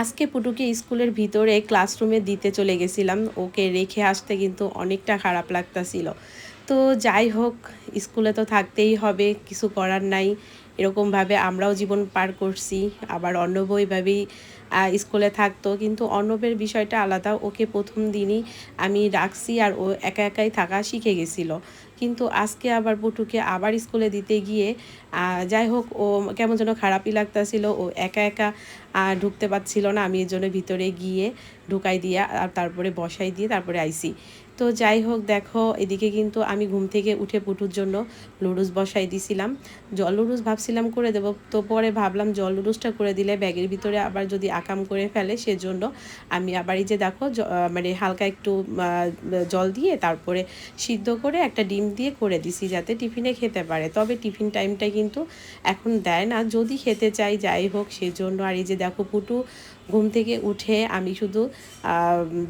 আজকে পুটুকে স্কুলের ভিতরে ক্লাসরুমে দিতে চলে গেছিলাম। ওকে রেখে আসতে কিন্তু অনেকটা খারাপ লাগতাছিল। তো যাই হোক, স্কুলে তো থাকতেই হবে, কিছু করার নাই। এরকমভাবে আমরাও জীবন পার করছি। আবার অর্ণব ওইভাবেই আহ, স্কুলে থাকতো। কিন্তু অর্ণবের বিষয়টা আলাদা। ওকে প্রথম দিনই আমি রাখছি আর ও একা একাই থাকা শিখে গেছিল। কিন্তু আজকে আবার পুটুকে আবার স্কুলে দিতে গিয়ে যাই হোক ও কেমন যেন খারাপই লাগতাছিল। ও একা একা ঢুকতে পারছিল না। আমি এর জন্য ভিতরে গিয়ে ঢুকাই দিয়ে আর তারপরে বসাই দিয়ে তারপরে আইসি। তো যাই হোক, দেখো, এদিকে কিন্তু আমি ঘুম থেকে উঠে পুটুর জন্য লুডুস বসাই দিছিলাম। জল লুডুস ভাবছিলাম করে দেবো, তো পরে ভাবলাম জল লুডুসটা করে দিলে ব্যাগের ভিতরে আবার যদি আকাম করে ফেলে সেজন্য আমি আবার এই যে দেখো মানে হালকা একটু জল দিয়ে তারপরে সিদ্ধ করে একটা ডিম দিয়ে করে দিছি যাতে টিফিনে খেতে পারে। তবে টিফিন টাইমটা কিন্তু এখন দেয় না। যদি খেতে চাই, যাই হোক, সেজন্য আর এই যে দেখো পুটু ঘুম থেকে উঠে আমি শুধু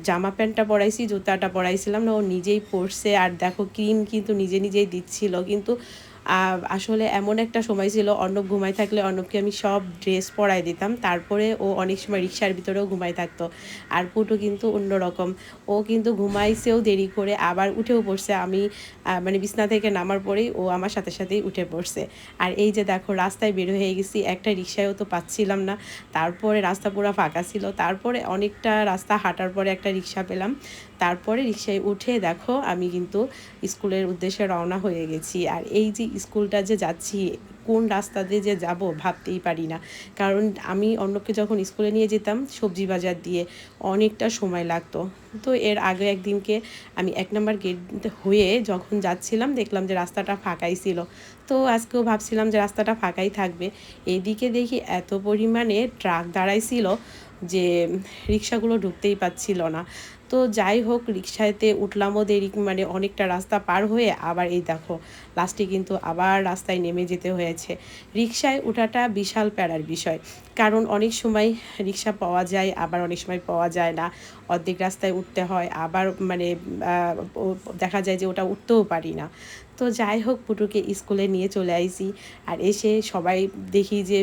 জামা প্যান্টটা পরাইছি, জুতাটা পরাইছিলাম না, ও নিজেই পরছে। আর দেখো, ক্রিম কিন্তু নিজে নিজেই দিচ্ছিল। কিন্তু আসলে এমন একটা সময় ছিল, অর্ণব ঘুমাই থাকলে অর্ণবকে আমি সব ড্রেস পরাই দিতাম। তারপরে ও অনেক সময় রিক্সার ভিতরেও ঘুমাই থাকতো। আর পুটু কিন্তু অন্যরকম ও কিন্তু ঘুমাইছেও দেরি করে আবার উঠেও পড়ছে। আমি মানে বিছনা থেকে নামার পরেই ও আমার সাথে সাথেই উঠে পড়ছে। আর এই যে দেখো, রাস্তায় বের হয়ে গেছি। একটা রিক্সায়ও তো পাচ্ছিলাম না। তারপরে রাস্তা পুরো ফাঁকা ছিল। তারপরে অনেকটা রাস্তা হাঁটার পরে একটা রিক্সা পেলাম। তারপরে রিক্সায় উঠে দেখো, আমি কিন্তু স্কুলের উদ্দেশ্যে রওনা হয়ে গেছি। আর এই যে স্কুলটা যে যাচ্ছি, কোন রাস্তা দিয়ে যে যাব ভাবতেই পারি না। কারণ আমি অন্যকে যখন স্কুলে নিয়ে যেতাম, সবজি বাজার দিয়ে অনেকটা সময় লাগতো। তো এর আগে একদিনকে আমি এক নম্বর গেট হয়ে যখন যাচ্ছিলাম, দেখলাম যে রাস্তাটা ফাঁকাই ছিল। তো আজকেও ভাবছিলাম যে রাস্তাটা ফাঁকাই থাকবে। এদিকে দেখি এত পরিমাণে ট্রাক দাঁড়াইছিল যে রিক্সাগুলো ঢুকতেই পাচ্ছিল না। তো যাই হোক রিক্সাতে উঠলামও দেরি মানে অনেকটা রাস্তা পার হয়ে আবার এই দেখো, লাস্টে কিন্তু আবার রাস্তায় নেমে যেতে হয়েছে। রিক্সায় ওঠাটা বিশাল প্যারার বিষয়, কারণ অনেক সময় রিক্সা পাওয়া যায়, আবার অনেক সময় পাওয়া যায় না। অর্ধেক রাস্তায় উঠতে হয়, আবার মানে দেখা যায় যে ওটা উঠতেও পারি না। তো যাই হোক, পুটুকে স্কুলে নিয়ে চলে আইছি আর এসে সবাই দেখি যে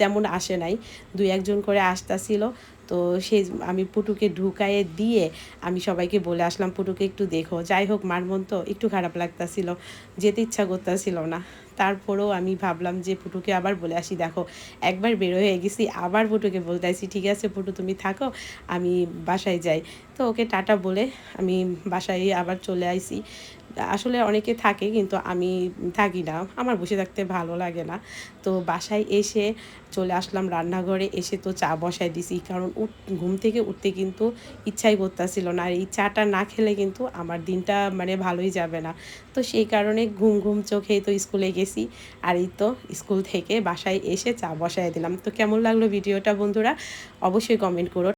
তেমন আসে নাই। দুই একজন করে আসতাছিল তো সে আমি পুটুকে ঢুকায়ে দিয়ে আমি সবাইকে বলে আসলাম, পুটুকে একটু দেখো। যাই হোক, মার মন তো একটু খারাপ লাগতাছিল, যেতে ইচ্ছা করতেছিল না। তারপরেও আমি ভাবলাম যে পুটুকে আবার বলে আসি, দেখো, একবার বের হয়ে গেছি, আবার পুটুকে বলতে আসি, ঠিক আছে পুটু, তুমি থাকো, আমি বাসায় যাই। তো ওকে টাটা বলে আমি বাসায় আবার চলে আইছি আসলে অনেকে থাকে কিন্তু আমি থাকি না, আমার বসে থাকতে ভালো লাগে না। তো বাসায় এসে চলে আসলাম রান্নাঘরে, এসে তো চা বসাই দিছি, কারণ ঘুম থেকে উঠতে কিন্তু ইচ্ছাই করতেছিল না। আর এই চাটা না খেলে কিন্তু আমার দিনটা মানে ভালোই যাবে না। তো সেই কারণে ঘুম ঘুম চোখেই তো স্কুলে গেছি। আর এই তো স্কুল থেকে বাসায় এসে চা বসাই দিলাম। তো কেমন লাগল ভিডিওটা বন্ধুরা? অবশ্যই কমেন্ট করো।